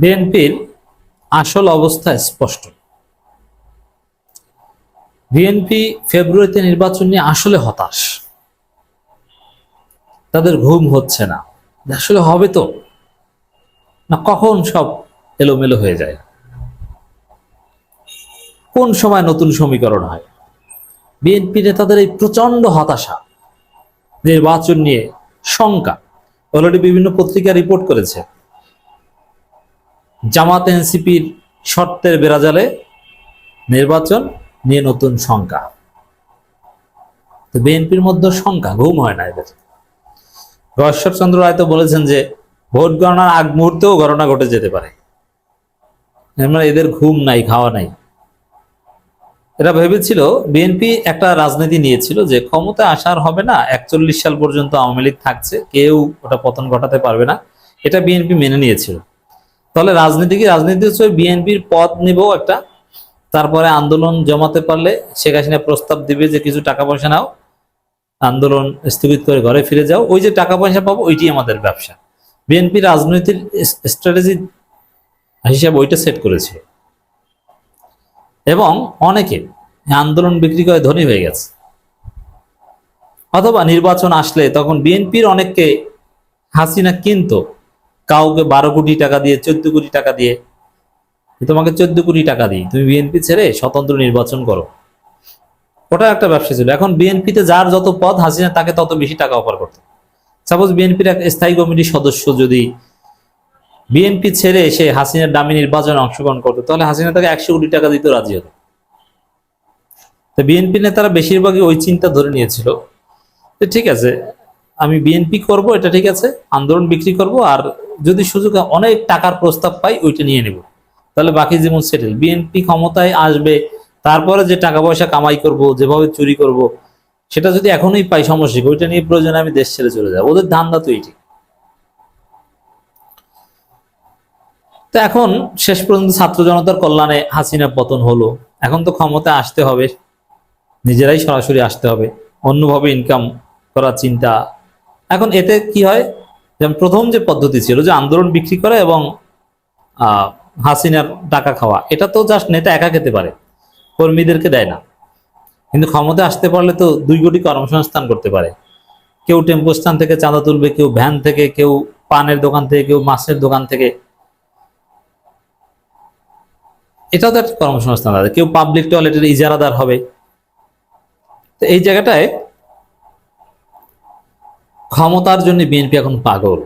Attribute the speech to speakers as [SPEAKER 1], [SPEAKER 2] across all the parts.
[SPEAKER 1] বিএনপির আসল অবস্থা স্পষ্ট। বিএনপি ফেব্রুয়ারিতে নির্বাচন নিয়ে আসলে হতাশ। তাদের ঘুম হচ্ছে না। আসলে হবে তো? না কখন সব এলোমেলো হয়ে যায়? কোন সময় নতুন সমীকরণ হয়? বিএনপি নেতাদের এই প্রচণ্ড হতাশা, নির্বাচন নিয়ে শঙ্কা। অলরেডি বিভিন্ন পত্রিকা রিপোর্ট করেছে। জামাত এনসিপির শর্তের বেড়াজালে নির্বাচন নিয়ে নতুন শঙ্কা। তো বিএনপির মধ্যে শঙ্কা, ঘুম হয় না এদের। চন্দ্র রায় তো বলেছেন যে, ভোট গণনার আগ মুহূর্তেও ঘটনা ঘটে যেতে পারে। মানে এদের ঘুম নাই, খাওয়া নাই। এরা ভেবেছিল, বিএনপি একটা রাজনীতি নিয়েছিল যে ক্ষমতা আসার হবে না, একচল্লিশ সাল পর্যন্ত আওয়ামী লীগ থাকছে, কেউ ওটা পতন ঘটাতে পারবে না। এটা বিএনপি মেনে নিয়েছিল। তাহলে রাজনীতি কি? রাজনীতি হচ্ছে বিএনপির পদ নিব একটা, তারপরে আন্দোলন জমাতে পারলে শেখ হাসিনা প্রস্তাব দিবে যে কিছু টাকা পয়সা নাও, আন্দোলন স্থগিত করে ঘরে ফিরে যাও, ওই যে টাকা পয়সা পাবো ওইটি আমাদের ব্যবসা। বিএনপি রাজনীতির স্ট্র্যাটেজি হিসাবে ওইটা সেট করেছে। এবং অনেকে আন্দোলন বিক্রি করে ধনী হয়ে গেছে। অথবা নির্বাচন আসলে তখন বিএনপির অনেককে হাসিনা কিনতো কাউকে বারো কোটি টাকা দিয়ে, চোদ্দ কোটি টাকা দিয়ে তোমাকে চোদ্দ কোটি টাকা দিই। তুমি বিএনপি ছেড়ে স্বতন্ত্র নির্বাচন করো। ওটা একটা ব্যবসা ছিল। এখন বিএনপিতে যার যত পদ হাসিনা, তাকে তত বেশি টাকা অফার করতো। সাপোজ বিএনপির এক স্থায়ী কমিটির সদস্য যদি বিএনপি ছেড়ে সে হাসিনার দামি নির্বাচনে অংশগ্রহণ করতো, তাহলে হাসিনা তাকে একশো কোটি টাকা দিতে রাজি হতো। তো বিএনপি নেতারা বেশিরভাগই ওই চিন্তা ধরে নিয়েছিল ঠিক আছে, আমি বিএনপি করব, এটা ঠিক আছে, আন্দোলন বিক্রি করব, আর যদি সুযোগ অনেক টাকার প্রস্তাব পাই, ওইটা নিয়ে নেব। তাহলে বাকি জীবন সেটেল বিএনপি ক্ষমতায় আসবে, তারপরে যে টাকা পয়সা কামাই করব, যেভাবে চুরি করব, সেটা যদি এখনই পাই সমস্যা ওইটা নিয়ে প্রয়োজনে আমি দেশ ছেড়ে চলে যাব। ওদের ধান্দা তো এইটি তো এখন শেষ পর্যন্ত ছাত্র জনতার কল্যাণে হাসিনা পতন হলো। এখন তো ক্ষমতায় আসতে হবে। নিজেরাই সরাসরি আসতে হবে। অন্যভাবে ইনকাম করার চিন্তা। এখন এতে কি হয়? যেমন প্রথম যে পদ্ধতি ছিল যে আন্দোলন বিক্রি করা এবং হাসিনার টাকা খাওয়া, এটা তো জাস্ট নেতা একা খেতে পারে, কর্মীদেরকে দেয় না। কিন্তু ক্ষমতায় আসতে পারলে তো দুই কোটি কর্মসংস্থান করতে পারে। কেউ টেম্পো স্থান থেকে চাঁদা তুলবে, কেউ ভ্যান থেকে, কেউ পানের দোকান থেকে, কেউ মাছের দোকান থেকে। এটাও তো একটা কর্মসংস্থান আছে। কেউ পাবলিক টয়লেটের ইজারাদার হবে। তো এই জায়গাটায় ক্ষমতার জন্য বিএনপি এখন পাগল।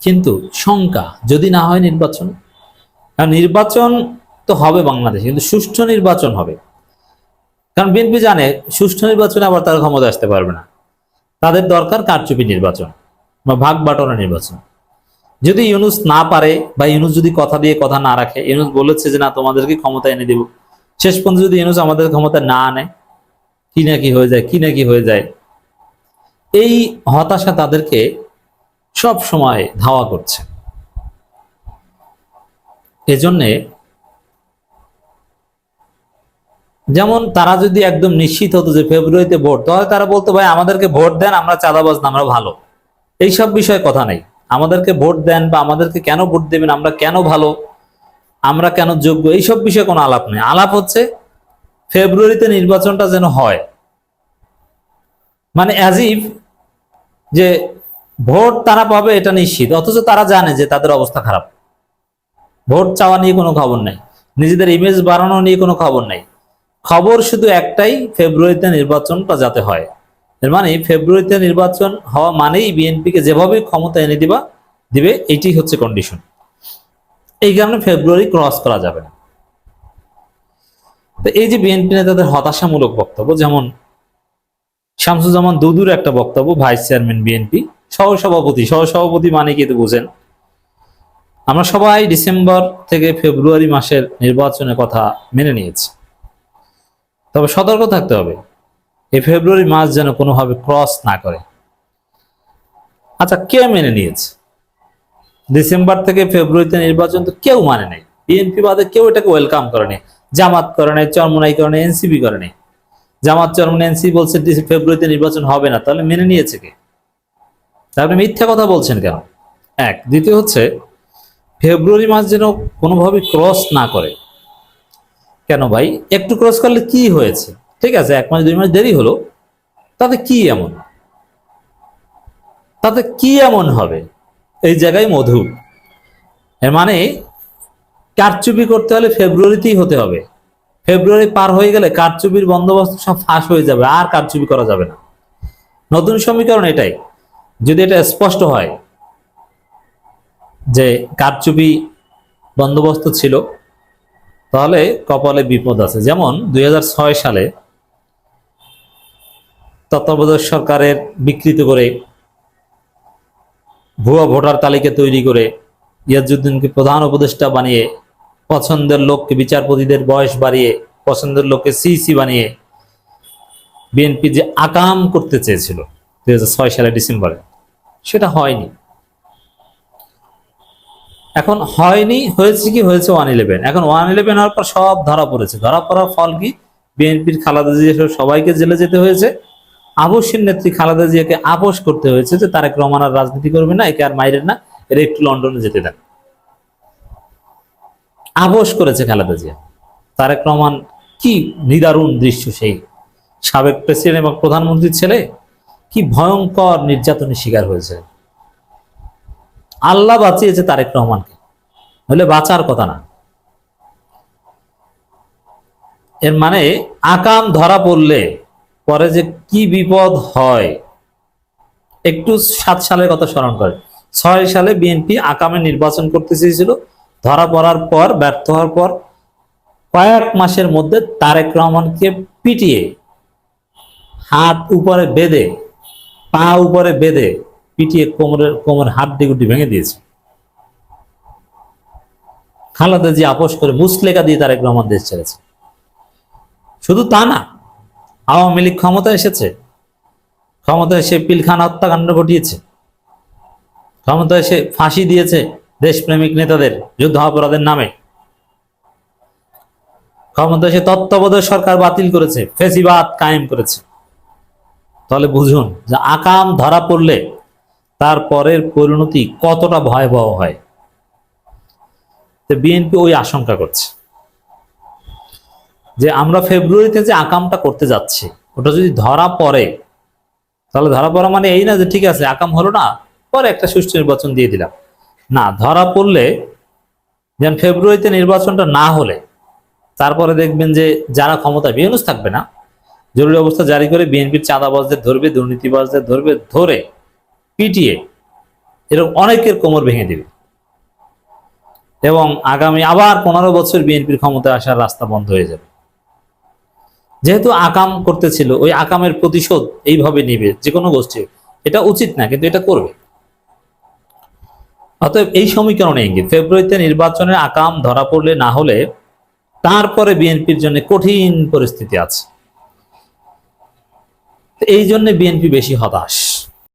[SPEAKER 1] কিন্তু শঙ্কা, যদি না হয় নির্বাচন। কারণ নির্বাচন তো হবে বাংলাদেশে, কিন্তু সুষ্ঠু নির্বাচন হবে। কারণ বিএনপি জানে, সুষ্ঠু নির্বাচনে আবার তারা ক্ষমতা আসতে পারবে না। তাদের দরকার কারচুপি নির্বাচন বা ভাগ বাটোয়ারা নির্বাচন। যদি ইউনুস না পারে বা ইউনুস যদি কথা দিয়ে কথা না রাখে, ইউনুস বলেছে যে, না, তোমাদেরকে ক্ষমতা এনে দেব। শেষ পর্যন্ত যদি ইউনুস আমাদের ক্ষমতা না আনে, কি না কি হয়ে যায়, কি না কি হয়ে যায় এই হতাশা তাদেরকে সব সময় ধাওয়া করছে। এজন্যে যেমন তারা যদি একদম নিশ্চিত হতো যে ফেব্রুয়ারিতে ভোট তাহলে তারা বলতো, ভাই, আমাদেরকে ভোট দেন, আমরা চাঁদাবাজ না, আমরা ভালো। এইসব বিষয়ে কথা নেই। আমাদেরকে ভোট দেন বা আমাদেরকে কেন ভোট দেবেন, আমরা কেন ভালো, আমরা কেন যোগ্য, এইসব বিষয়ে কোনো আলাপ নেই। আলাপ হচ্ছে ফেব্রুয়ারিতে নির্বাচনটা যেন হয়। মানে অ্যাজ ইফ যে ভোট তারা পাবে এটা নিশ্চিত, অথচ তারা জানে যে তাদের অবস্থা খারাপ। ভোট চাওয়া নিয়ে কোনো খবর নেই, নিজেদের ইমেজ বাড়ানো নিয়ে কোনো খবর নেই। খবর শুধু একটাই, ফেব্রুয়ারিতে নির্বাচনটা যাতে হয়। এর মানে ফেব্রুয়ারিতে নির্বাচন হওয়া মানেই বিএনপিকে যেভাবে ক্ষমতা এনে দিবা, দিবে এইটি হচ্ছে কন্ডিশন এই কারণে ফেব্রুয়ারি ক্রস করা যাবে না। তো এই যে বিএনপি নেতাদের হতাশামূলক বক্তব্য, যেমন শামসুজ্জামান দুদুর একটা বক্তব্য ভাইস চেয়ারম্যান বিএনপি সহসভাপতি। সহসভাপতি মানে কি বুঝেন। আমরা সবাই ডিসেম্বর থেকে ফেব্রুয়ারি মাসের নির্বাচনের কথা মেনে নিয়েছি। তবে সতর্ক থাকতে হবে, এই ফেব্রুয়ারি মাস যেন কোনোভাবে ক্রস না করে। আচ্ছা কে মেনে নিয়েছে? ডিসেম্বর থেকে ফেব্রুয়ারিতে নির্বাচন তো কেউ মানে নাই। বিএনপি বাদে কেউ এটাকে ওয়েলকাম করেনি জামাত করে নাই, চরমনাই করে নাই এনসিপি করে নাই। জামাত চরমন এনসি বলছে ফেব্রুয়ারিতে নির্বাচন হবে না। তাহলে মেনে নিয়েছে কে? তাহলে মিথ্যা কথা বলছেন কেন? এক। দ্বিতীয় হচ্ছে, ফেব্রুয়ারি মাস যেন কোনোভাবে ক্রস না করে। কেন ভাই? একটু ক্রস করলে কি হয়েছে? ঠিক আছে, এক মাস, দুই মাস দেরি হলো। তাতে কি এমন? তাতে কি এমন হবে? এই জায়গায় মধু। এর মানে কারচুপি করতে হলে ফেব্রুয়ারিতেই হতে হবে। ফেব্রুয়ারি পার হয়ে গেলে কারচুপির বন্দোবস্ত সব ফাঁস হয়ে যাবে, আর কারচুপি করা যাবে না। নতুন সমীকরণ এটাই। যদি এটা স্পষ্ট হয় যে কারচুপি বন্দোবস্ত ছিল, তাহলে কপালে বিপদ আছে। যেমন দুই হাজার ছয় সালে তত্ত্বাবধায়ক সরকারের বিকৃত করে, ভুয়া ভোটার তালিকা তৈরি করে ইয়াজুদ্দিনকে প্রধান উপদেষ্টা বানিয়ে পছন্দের লোককে, বিচারপতিদের বয়স বাড়িয়ে, পছন্দের লোককে সিসি বানিয়ে বিএনপি যে আকাম করতে চেয়েছিল দুই হাজার ছয় সালে ডিসেম্বরে, সেটা হয়নি। এখন হয়নি, হয়েছে কি? হয়েছে ওয়ান ইলেভেন। এখন ওয়ান ইলেভেন হওয়ার পর সব ধরা পড়েছে। ধরা পড়ার ফল কি? বিএনপির খালাদা জিয়া সবাইকে জেলে যেতে হয়েছে। আবশ্যের নেত্রী খালাদা জিয়াকে আপোষ করতে হয়েছে যে তারেক রহমান আর রাজনীতি করবে না, একে আর মাইরেন না, এর একটু লন্ডনে যেতে দেন। আপোষ করেছে খালেদা জিয়া। তারেক রহমান কি নিদারুণ দৃশ্য সেই। সাবেক প্রেসিডেন্ট এবং প্রধানমন্ত্রীর ছেলে কি ভয়ঙ্কর নির্যাতনের শিকার হয়েছে। আল্লাহ বাঁচিয়েছে তারেক রহমানকে। হলে বাঁচার কথা না। এর মানে আকাম ধরা পড়লে পরে যে কি বিপদ হয়, একটু সাত সালের কথা স্মরণ করে। ছয় সালে বিএনপি আকামে নির্বাচন করতে চেয়েছিল ধরা পড়ার পর, ব্যর্থ হওয়ার পর, কয়েক মাসের মধ্যে তারেক রহমানকে পিটিয়ে হাত উপরে বেঁধে, পা উপরে বেঁধে পিটিয়ে কোমরের কোমর হাত ডিগুটি ভেঙে দিয়েছে। খালাদা জি আপোষ করে মুসলেকা দিয়ে তারেক রহমান দেশ ছেড়েছে। শুধু তা না, আওয়ামী লীগ ক্ষমতা এসেছে ক্ষমতা এসে পিলখানা হত্যাকাণ্ড ঘটিয়েছে ক্ষমতা এসে ফাঁসি দিয়েছে দেশপ্রেমিক নেতাদের যুদ্ধ অপরাধের নামে। ক্ষমতা এসে তত্ত্বাবধায়ক সরকার বাতিল করেছে, ফেসিবাদ কায়েম করেছে। তাহলে বুঝুন যে আকাম ধরা পড়লে তার পরের পরিণতি কতটা ভয়াবহ হয়। তো বিএনপি ওই আশঙ্কা করছে। যে আমরা ফেব্রুয়ারিতে যে আকামটা করতে যাচ্ছি, ওটা যদি ধরা পড়ে, তাহলে ধরা পড়া মানে এই না যে ঠিক আছে, আকাম হলো না, পরে একটা সুষ্ঠু নির্বাচন দিয়ে দিলাম। না, ধরা পড়লে যেন ফেব্রুয়ারিতে নির্বাচনটা না হলে তারপরে দেখবেন যে যারা ক্ষমতা বিয়নুস থাকবে না, জরুরি অবস্থা জারি করে বিএনপির চাঁদাবাজদের ধরবে, দুর্নীতিবাজদের ধরবে, ধরে পিটিয়ে এরকম অনেকের কোমর ভেঙে দেবে। এবং আগামী আবার পনেরো বছর বিএনপির ক্ষমতায় আসার রাস্তা বন্ধ হয়ে যাবে। যেহেতু আকাম করতেছিল, ওই আকামের প্রতিশোধ এইভাবে নিবে, যে কোনো গোষ্ঠী, এটা উচিত না, কিন্তু এটা করবে। অতএব এই সমীকরণে ইঙ্গিত, ফেব্রুয়ারিতে নির্বাচনের আকাম ধরা পড়লে না হলে তারপরে বিএনপির জন্য কঠিন পরিস্থিতি আছে। এই জন্য বিএনপি বেশি হতাশ।